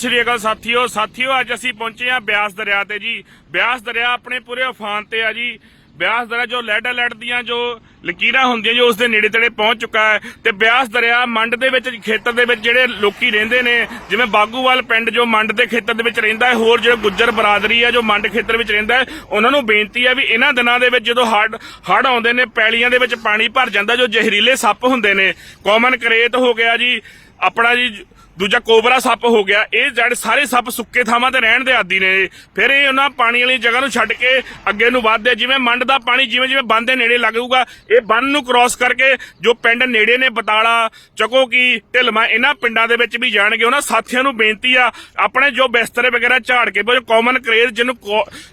ਸ੍ਰੀ ਅਕਾਲ ਸਾਥੀਓ ਸਾਥੀਓ, ਅੱਜ ਅਸੀਂ ਪਹੁੰਚੇ ਹਾਂ ਬਿਆਸ ਦਰਿਆ ਤੇ ਜੀ। ਬਿਆਸ ਦਰਿਆ ਆਪਣੇ ਪੂਰੇ ਉਫਾਨ ਤੇ ਆ ਜੀ। ਬਿਆਸ ਦਰਿਆ ਜੋ ਲੈਡ ਅਲਰਟ ਦੀਆਂ ਜੋ ਲਕੀਰਾਂ ਹੁੰਦੀਆਂ ਜੋ ਉਸ ਦੇ ਨੇੜੇ ਤੇੜੇ ਪਹੁੰਚ ਚੁੱਕਾ ਹੈ ਤੇ ਬਿਆਸ ਦਰਿਆ ਮੰਡ ਦੇ ਵਿੱਚ, ਖੇਤਰ ਦੇ ਵਿੱਚ ਜਿਹੜੇ ਲੋਕੀ ਰਹਿੰਦੇ ਨੇ, ਜਿਵੇਂ ਬਾਗੂਵਾਲ ਪਿੰਡ ਜੋ ਮੰਡ ਦੇ ਖੇਤਰ ਦੇ ਵਿੱਚ ਰਹਿੰਦਾ ਹੈ, ਹੋਰ ਜਿਹੜੇ ਗੁੱਜਰ ਬਰਾਦਰੀ ਹੈ ਜੋ ਮੰਡ ਖੇਤਰ ਵਿੱਚ ਰਹਿੰਦਾ ਹੈ, ਉਹਨਾਂ ਨੂੰ ਬੇਨਤੀ ਹੈ ਵੀ ਇਹਨਾਂ ਦਿਨਾਂ ਦੇ ਵਿੱਚ ਜਦੋਂ ਹੜ ਹੜ ਆਉਂਦੇ ਨੇ, ਪੈਲੀਆਂ ਦੇ ਵਿੱਚ ਪਾਣੀ ਭਰ ਜਾਂਦਾ, ਜੋ ਜ਼ਹਿਰੀਲੇ ਸੱਪ ਹੁੰਦੇ ਨੇ ਕਾਮਨ ਕਰੇਤ ਹੋ ਗਿਆ ਜੀ, ਆਪਣਾ ਜੀ ਦੂਜਾ ਕੋਬਰਾ ਸੱਪ ਹੋ ਗਿਆ। ਇਹ ਜਿਹੜੇ ਸਾਰੇ ਸੱਪ ਸੁੱਕੇ ਥਾਵਾਂ ਤੇ ਰਹਿਣ ਦੇ ਆਦੀ ਨੇ। ਫਿਰ ਇਹ ਉਹਨਾਂ ਪਾਣੀ ਵਾਲੀ ਜਗ੍ਹਾ ਨੂੰ ਛੱਡ ਕੇ ਅੱਗੇ ਨੂੰ ਵੱਧਦੇ ਜਿਵੇਂ ਮੰਡ ਦਾ ਪਾਣੀ ਜਿਵੇਂ ਜਿਵੇਂ ਬੰਦ ਦੇ ਨੇੜੇ ਲੱਗੂਗਾ, ਇਹ ਬੰਨ ਨੂੰ ਕ੍ਰਾਸ ਕਰਕੇ ਜੋ ਪਿੰਡ ਨੇੜੇ ਨੇ ਬਤਾਲਾ ਚਕੋ ਕੀ ਢਿਲਮਾ, ਇਹਨਾਂ ਪਿੰਡਾਂ ਦੇ ਵਿੱਚ ਵੀ ਜਾਣਗੇ। ਉਹਨਾਂ ਸਾਥੀਆਂ ਨੂੰ ਬੇਨਤੀ ਆ, ਆਪਣੇ ਜੋ ਬਿਸਤਰੇ ਵਗੈਰਾ ਝਾੜ ਕੇ, ਜੋ ਕਾਮਨ ਕਰੇਜ਼ ਜਿਹਨੂੰ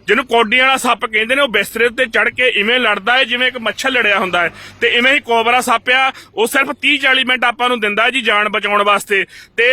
ਜਿਹਨੂੰ ਕੋਡੀਆਂ ਵਾਲਾ ਸੱਪ ਕਹਿੰਦੇ ਨੇ, ਉਹ ਬਿਸਤਰੇ ਉੱਤੇ ਚੜ ਕੇ ਇਵੇਂ ਲੜਦਾ ਹੈ, ਜਿਵੇਂ ਇੱਕ ਮੱਛਰ ਲੜਿਆ ਹੁੰਦਾ ਹੈ। ਤੇ ਇਵੇਂ ਹੀ ਕੋਬਰਾ ਸੱਪ ਆ, ਉਹ ਸਿਰਫ 30 40 ਮਿੰਟ ਆਪਾਂ ਨੂੰ ਦਿੰਦਾ ਜੀ ਜਾਨ ਬਚਾਉਣ ਵਾਸਤੇ। ਤੇ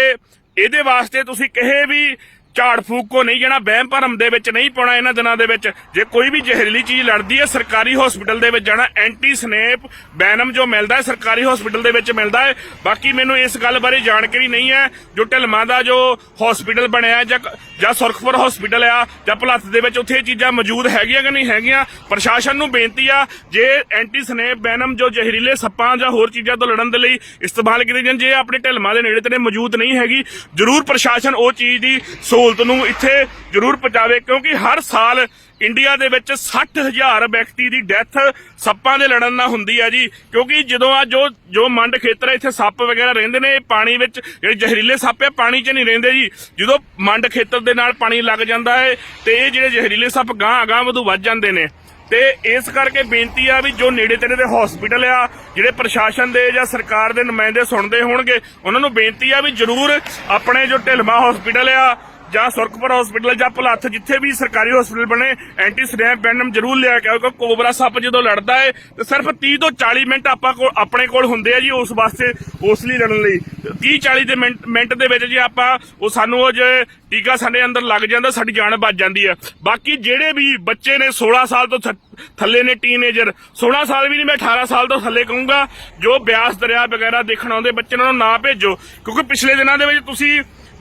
ਇਹਦੇ ਵਾਸਤੇ ਤੁਸੀਂ ਕਹੇ ਵੀ ਝਾੜ ਫੂਕ ਕੋ ਨਹੀਂ ਜਾਣਾ, ਵਹਿਮ ਭਰਮ ਦੇ ਵਿੱਚ ਨਹੀਂ ਪਾਉਣਾ ਇਹਨਾਂ ਦਿਨਾਂ ਦੇ ਵਿੱਚ। ਜੇ ਕੋਈ ਵੀ ਜ਼ਹਿਰੀਲੀ ਚੀਜ਼ ਲੜਦੀ ਹੈ, ਸਰਕਾਰੀ ਹਸਪੀਟਲ ਦੇ ਵਿੱਚ ਜਾਣਾ ਐਂਟੀ ਸਨੇਪ ਬੈਨਮ ਜੋ ਮਿਲਦਾ ਹੈ, ਸਰਕਾਰੀ ਹਸਪੀਟਲ ਦੇ ਵਿੱਚ ਮਿਲਦਾ ਹੈ। ਬਾਕੀ ਮੈਨੂੰ ਇਸ ਗੱਲ ਬਾਰੇ ਜਾਣਕਾਰੀ ਨਹੀਂ ਹੈ, ਜੋ ਢਿਲਮਾਂ ਦਾ ਜੋ ਹਸਪੀਟਲ ਬਣਿਆ ਜਾਂ ਜਾਂ ਸੁਰਖਪੁਰ ਹਸਪੀਟਲ ਆ, ਜਾਂ ਭਲੱਥ ਦੇ ਵਿੱਚ ਉੱਥੇ ਇਹ ਚੀਜ਼ਾਂ ਮੌਜੂਦ ਹੈਗੀਆਂ ਕਿ ਨਹੀਂ ਹੈਗੀਆਂ, ਪ੍ਰਸ਼ਾਸਨ ਨੂੰ ਬੇਨਤੀ ਆ, ਜੇ ਐਂਟੀ ਸਨੇਪ ਬੈਨਮ ਜੋ ਜ਼ਹਿਰੀਲੇ ਸੱਪਾਂ ਜਾਂ ਹੋਰ ਚੀਜ਼ਾਂ ਤੋਂ ਲੜਨ ਦੇ ਲਈ ਇਸਤੇਮਾਲ ਕੀਤੀ ਜਾਣ, ਜੇ ਆਪਣੇ ਢਿਲਮਾਂ ਦੇ ਨੇੜੇ ਤੇੜੇ ਮੌਜੂਦ ਨਹੀਂ ਹੈਗੀ, ਜ਼ਰੂਰ ਪ੍ਰਸ਼ਾਸਨ ਉਹ ਚੀਜ਼ ਦੀ ਸੋ ਸਹੂਲਤ ਨੂੰ ਇੱਥੇ ਜ਼ਰੂਰ ਪਹੁੰਚਾਵੇ, ਕਿਉਂਕਿ ਹਰ ਸਾਲ ਇੰਡੀਆ ਦੇ ਵਿੱਚ 60000 ਵਿਅਕਤੀ ਦੀ ਡੈਥ ਸੱਪਾਂ ਦੇ ਲੜਨ ਨਾਲ ਹੁੰਦੀ ਹੈ ਜੀ। ਕਿਉਂਕਿ ਜਦੋਂ ਆ ਜੋ ਜੋ ਮੰਡ ਖੇਤਰ ਹੈ ਇੱਥੇ ਸੱਪ ਵਗੈਰਾ ਰਹਿੰਦੇ ਨੇ ਇਹ ਪਾਣੀ ਵਿੱਚ ਜਿਹੜੇ ਜ਼ਹਿਰੀਲੇ ਸੱਪ ਆ, ਪਾਣੀ 'ਚ ਨਹੀਂ ਰਹਿੰਦੇ ਜੀ। ਜਦੋਂ ਮੰਡ ਖੇਤਰ ਦੇ ਨਾਲ ਪਾਣੀ ਲੱਗ ਜਾਂਦਾ ਹੈ, ਤੇ ਇਹ ਜਿਹੜੇ ਜ਼ਹਿਰੀਲੇ ਸੱਪ ਗਾਂ ਅਗਾਂ ਵਧੂ ਵੱਧ ਜਾਂਦੇ ਨੇ। ਤੇ ਇਸ ਕਰਕੇ ਬੇਨਤੀ ਆ ਵੀ ਜੋ ਨੇੜੇ ਤੇੜੇ ਦੇ ਹਸਪੀਟਲ ਆ, ਜਿਹੜੇ ਪ੍ਰਸ਼ਾਸਨ ਦੇ ਜਾਂ ਸਰਕਾਰ ਦੇ ਨੁਮਾਇੰਦੇ ਸੁਣਦੇ ਹੋਣਗੇ, ਉਹਨਾਂ ਨੂੰ ਬੇਨਤੀ ਆ ਵੀ ਜਰੂਰ ਆਪਣੇ ਜੋ ਢਿਲਮਾ ਹਸਪੀਟਲ ਆ ਜਾਂ ਸੁਰਖਪੁਰ ਹਸਪੀਟਲ ਜਾਂ ਭਲੱਥ ਜਿੱਥੇ ਵੀ ਸਰਕਾਰੀ ਹਸਪੀਟਲ ਬਣੇ ਐਂਟੀ ਸਨੈਪ ਬੈਨਮ ਜ਼ਰੂਰ ਲਿਆ ਕੇ ਕਿਉਂਕਿ ਕੋਬਰਾ ਸੱਪ ਜਦੋਂ ਲੜਦਾ ਹੈ ਤੇ ਸਿਰਫ 30 ਤੋਂ 40 ਮਿੰਟ ਆਪਾਂ ਕੋਲ ਆਪਣੇ ਕੋਲ ਹੁੰਦੇ ਆ ਜੀ ਉਸ ਵਾਸਤੇ ਉਸ ਲਈ ਲੜਨ ਲਈ। 30 40 ਦੇ ਮਿੰਟ ਦੇ ਵਿੱਚ ਜੀ ਆਪਾਂ ਉਹ ਸਾਨੂੰ ਉਹ ਜੇ ਟੀਕਾ ਸਾਡੇ ਅੰਦਰ ਲੱਗ ਜਾਂਦਾ, ਸਾਡੀ ਜਾਨ ਬਚ ਜਾਂਦੀ ਹੈ ਬਾਕੀ ਜਿਹੜੇ ਵੀ ਬੱਚੇ ਨੇ 16 ਸਾਲ ਤੋਂ ਥੱਲੇ ਨੇ ਟੀਨੇਜਰ 16 ਸਾਲ ਵੀ ਨਹੀਂ, ਮੈਂ 18 ਸਾਲ ਤੋਂ ਥੱਲੇ ਕਹੂੰਗਾ, ਜੋ ਬਿਆਸ ਦਰਿਆ ਵਗੈਰਾ ਦੇਖਣ ਆਉਂਦੇ, ਬੱਚੇ ਨੂੰ ਨਾ ਭੇਜੋ। ਕਿਉਂਕਿ ਪਿਛਲੇ ਦਿਨਾਂ ਦੇ ਵਿੱਚ ਤੁਸੀਂ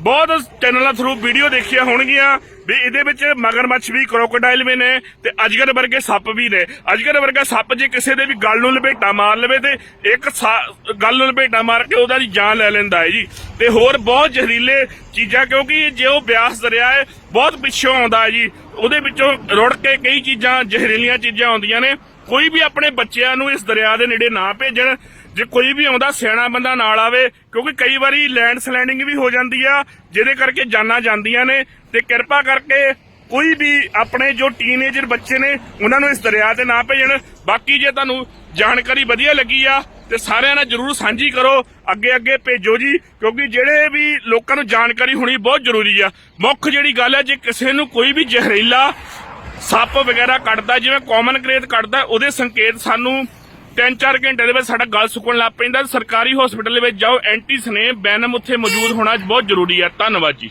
ਬਹੁਤ ਚੈਨਲਾਂ ਥਰੂ ਵੀਡੀਓ ਦੇਖੀਆਂ ਹੋਣਗੀਆਂ ਵੀ ਇਹਦੇ ਵਿੱਚ ਮਗਰਮੱਛ ਵੀ ਕ੍ਰੋਕੋਡਾਈਲ ਵੀ ਨੇ ਤੇ ਅਜਗਰ ਵਰਗੇ ਸੱਪ ਵੀ ਨੇ। ਅਜਗਰ ਵਰਗਾ ਸੱਪ ਜੇ ਕਿਸੇ ਦੇ ਵੀ ਗੱਲ ਨੂੰ ਲਪੇਟਾ ਮਾਰ ਲਵੇ ਤੇ ਇੱਕ ਸਾ- ਗਲ ਨੂੰ ਲਪੇਟਾ ਮਾਰ ਕੇ ਉਹਦਾ ਦੀ ਜਾਨ ਲੈ ਲੈਂਦਾ ਹੈ ਜੀ। ਤੇ ਹੋਰ ਬਹੁਤ ਜ਼ਹਿਰੀਲੇ ਚੀਜ਼ਾਂ ਕਿਉਂਕਿ ਜੇ ਉਹ ਬਿਆਸ ਦਰਿਆ ਹੈ, ਬਹੁਤ ਪਿੱਛੋਂ ਆਉਂਦਾ ਹੈ ਜੀ। ਉਹਦੇ ਵਿੱਚੋਂ ਰੁੜ ਕੇ ਕਈ ਚੀਜ਼ਾਂ, ਜ਼ਹਿਰੀਲੀਆਂ ਚੀਜ਼ਾਂ ਆਉਂਦੀਆਂ ਨੇ। ਕੋਈ ਵੀ ਆਪਣੇ ਬੱਚਿਆਂ ਨੂੰ ਇਸ ਦਰਿਆ ਦੇ ਨੇੜੇ ਨਾ ਭੇਜਣ, ਜੇ ਕੋਈ ਵੀ ਆਉਂਦਾ, ਸਿਆਣਾ ਬੰਦਾ ਨਾਲ ਆਵੇ, ਕਿਉਂਕਿ ਕਈ ਵਾਰੀ ਲੈਂਡ ਸਲੈਂਡਿੰਗ ਵੀ ਹੋ ਜਾਂਦੀ ਆ, ਜਿਹਦੇ ਕਰਕੇ ਜਾਨਾਂ ਜਾਂਦੀਆਂ ਨੇ। ਤੇ ਕਿਰਪਾ ਕਰਕੇ ਕੋਈ ਵੀ ਆਪਣੇ ਜੋ ਟੀਨੇਜਰ ਬੱਚੇ ਨੇ, ਉਹਨਾਂ ਨੂੰ ਇਸ ਦਰਿਆ ਤੇ ਨਾ ਭੇਜਣ। ਬਾਕੀ ਜੇ ਤੁਹਾਨੂੰ ਜਾਣਕਾਰੀ ਵਧੀਆ ਲੱਗੀ ਆ ਤੇ ਸਾਰਿਆਂ ਨਾਲ ਜਰੂਰ ਸਾਂਝੀ ਕਰੋ, ਅੱਗੇ ਅੱਗੇ ਭੇਜੋ ਜੀ, ਕਿਉਂਕਿ ਜਿਹੜੇ ਵੀ ਲੋਕਾਂ ਨੂੰ ਜਾਣਕਾਰੀ ਹੋਣੀ ਬਹੁਤ ਜ਼ਰੂਰੀ ਆ। ਮੁੱਖ ਜਿਹੜੀ ਗੱਲ ਹੈ ਜੇ ਕਿਸੇ ਨੂੰ ਕੋਈ ਵੀ ਜ਼ਹਿਰੀਲਾ ਸੱਪ ਵਗੈਰਾ ਕੱਟਦਾ ਜਿਵੇਂ ਕਾਮਨ ਕਰੇਤ ਕੱਟਦਾ ਉਹਦੇ ਸੰਕੇਤ ਸਾਨੂੰ 3-4 ਘੰਟੇ ਦੇ ਵਿੱਚ ਸਾਡਾ ਗਲ ਸੁੱਕਣ ਲੱਗ ਪੈਂਦਾ। ਸਰਕਾਰੀ ਹਸਪੀਟਲ ਦੇ ਵਿੱਚ ਜਾਓ ਐਂਟੀ ਸਨੇਪ ਬੈਨਮ ਉੱਥੇ ਮੌਜੂਦ ਹੋਣਾ ਬਹੁਤ ਜ਼ਰੂਰੀ ਹੈ ਧੰਨਵਾਦ ਜੀ।